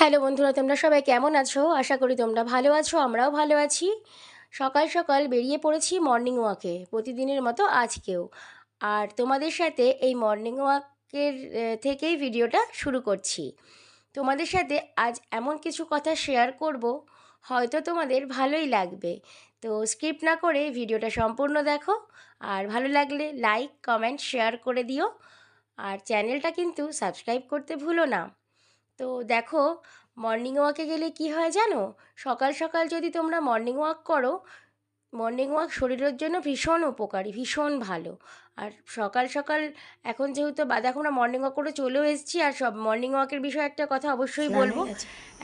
Hello বন্ধুরা, তোমরা সবাই কেমন আছো? আশা করি তোমরা ভালো আছো, আমরাও ভালো আছি। সকাল সকাল বেরিয়ে পড়েছি মর্নিং ওয়াকে প্রতিদিনের মতো আজকেও। আর তোমাদের সাথে এই মর্নিং ওয়াকের থেকেই ভিডিওটা শুরু করছি। তোমাদের সাথে আজ এমন কিছু কথা শেয়ার করব, হয়তো তোমাদের ভালোই লাগবে। তো স্কিপ না করে ভিডিওটা সম্পূর্ণ দেখো, আর ভালো লাগলে লাইক কমেন্ট শেয়ার করে দিও। আর চ্যানেলটা কিন্তু সাবস্ক্রাইব করতে ভুলো না। তো দেখো মর্নিং ওয়াকে গেলে কি হয় জানো? সকাল সকাল যদি তোমরা মর্নিং ওয়াক করো মর্নিং ওয়াক শরীরের জন্য ভীষণ উপকারী ভীষণ ভালো। আর সকাল সকাল এখন যেহেতু বা দেখো আমরা মর্নিং ওয়াক করে চলেও এসেছি আর সব মর্নিং ওয়াকের বিষয়ে একটা কথা অবশ্যই বলব।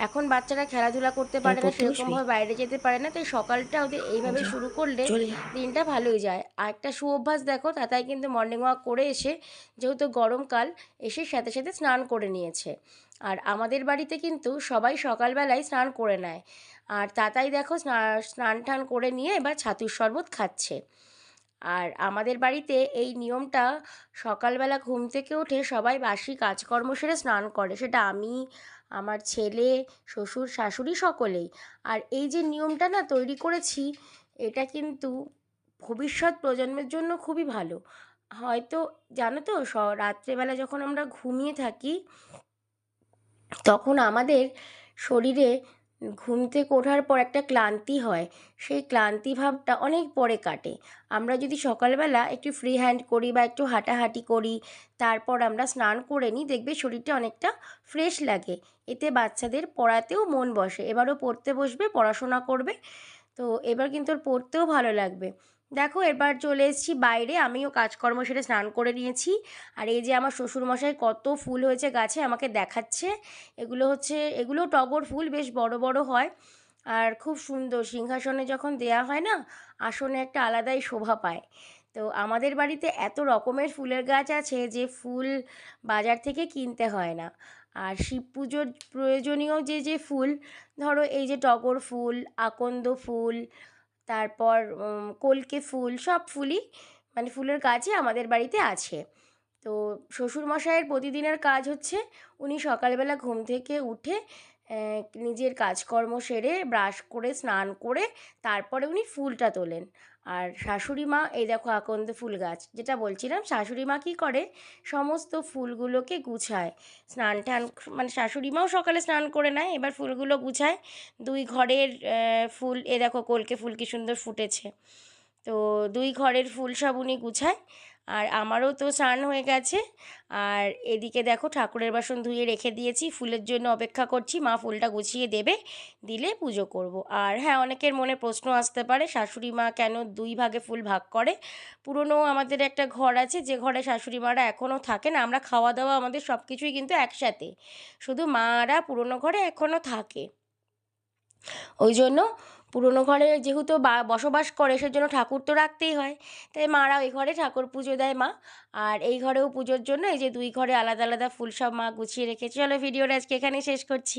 এখন বাচ্চারা খেলাধুলা করতে পারে না সেরকমভাবে বাইরে যেতে পারে না তাই সকালটা ওদের এইভাবে শুরু করলে দিনটা ভালোই যায়। আর একটা সুঅভ্যাস দেখো তাতাই কিন্তু মর্নিং ওয়াক করে এসে যেহেতু গরমকাল এসে সাথে সাথে স্নান করে নিয়েছে। আর আমাদের বাড়িতে কিন্তু সবাই সকালবেলায় স্নান করে নেয়। আর তাতাই দেখো স্নান টান করে নিয়ে এবার ছাতুর শরবত খাচ্ছে। আর আমাদের বাড়িতে এই নিয়মটা সকালবেলা ঘুম থেকে উঠে সবাই বাসি কাজকর্ম সেরে স্নান করে। সেটা আমি, আমার ছেলে, শ্বশুর, শাশুড়ি সকলেই। আর এই যে নিয়মটা না তৈরি করেছি, এটা কিন্তু ভবিষ্যৎ প্রজন্মের জন্য খুবই ভালো। হয়তো, জানো তো, স, রাত্রেবেলা যখন আমরা ঘুমিয়ে থাকি তখন আমাদের শরীরে ঘুম থেকে ওঠার পর একটা ক্লান্তি হয়। সেই ক্লান্তি ভাবটা অনেক পরে কাটে। আমরা যদি সকালবেলা একটু ফ্রি হ্যান্ড করি বা একটু হাঁটাহাঁটি করি, তারপর আমরা স্নান করে নিই, দেখবে শরীরটা অনেকটা ফ্রেশ লাগে। এতে বাচ্চাদের পড়াতেও মন বসে। এবারও পড়তে বসবে, পড়াশোনা করবে। তো এবার কিন্তু ওর পড়তেও ভালো লাগবে। দেখো এবার চলে এসেছি বাইরে। আমিও কাজকর্ম সেরে স্নান করে নিয়েছি। আর এই যে আমার শ্বশুরমশাই কত ফুল হয়েছে গাছে আমাকে দেখাচ্ছে। এগুলো হচ্ছে, এগুলো টগর ফুল, বেশ বড় বড় হয়। আর খুব সুন্দর, সিংহাসনে যখন দেয়া হয় না, আসনে একটা আলাদাই শোভা পায়। তো আমাদের বাড়িতে এত রকমের ফুলের গাছ আছে যে ফুল বাজার থেকে কিনতে হয় না। আর শিব পুজোর প্রয়োজনীয় যে যে ফুল, ধরো এই যে টগর ফুল, আকন্দ ফুল তারপর কলকে ফুল, সব ফুলই মানে ফুলের গাছই আমাদের বাড়িতে আছে। তো শ্বশুরমশাইয়ের প্রতিদিনের কাজ হচ্ছে, উনি সকালবেলা ঘুম থেকে উঠে নিজের কাজকর্ম সেরে, ব্রাশ করে, স্নান করে, তারপরে উনি ফুলটা তোলেন। আর শাশুড়ি মা, এই দেখো আকন্দ ফুল গাছ, যেটা বলছিলাম, শাশুড়ি মা কী করে? সমস্ত ফুলগুলোকে গুছায়। স্নান টান মানে শাশুড়ি মাও সকালে স্নান করে নেয়, এবার ফুলগুলো গুছায়। দুই ঘরের ফুল, এ দেখো কলকে ফুল কি সুন্দর ফুটেছে। তো দুই ঘরের ফুল সব উনি গুছায়। আর আমারও তো স্নান হয়ে গেছে। আর এদিকে দেখো ঠাকুরের বাসন ধুয়ে রেখে দিয়েছি, ফুলের জন্য অপেক্ষা করছি, মা ফুলটা গুছিয়ে দেবে, দিলে পুজো করব। আর হ্যাঁ অনেকের মনে প্রশ্ন আসতে পারে, শাশুড়ি মা কেন দুই ভাগে ফুল ভাগ করে? পুরনো আমাদের একটা ঘর আছে, যে ঘরে শাশুড়ি মারা এখনও থাকেন, আমরা খাওয়া দাওয়া আমাদের সব কিছুই কিন্তু একসাথে। শুধু মারা পুরনো ঘরে এখনও থাকে। ওই জন্য পুরনো ঘরে যেহেতু বসবাস করে সেজন্য ঠাকুর তো রাখতেই হয়। তাই মারা ওই ঘরে ঠাকুর পুজো দেয় মা। আর এই ঘরেও পুজোর জন্য এই যে দুই ঘরে আলাদা আলাদা ফুল সব মা গুছিয়ে রেখেছে। চলো ভিডিওটা আজকে এখানেই শেষ করছি।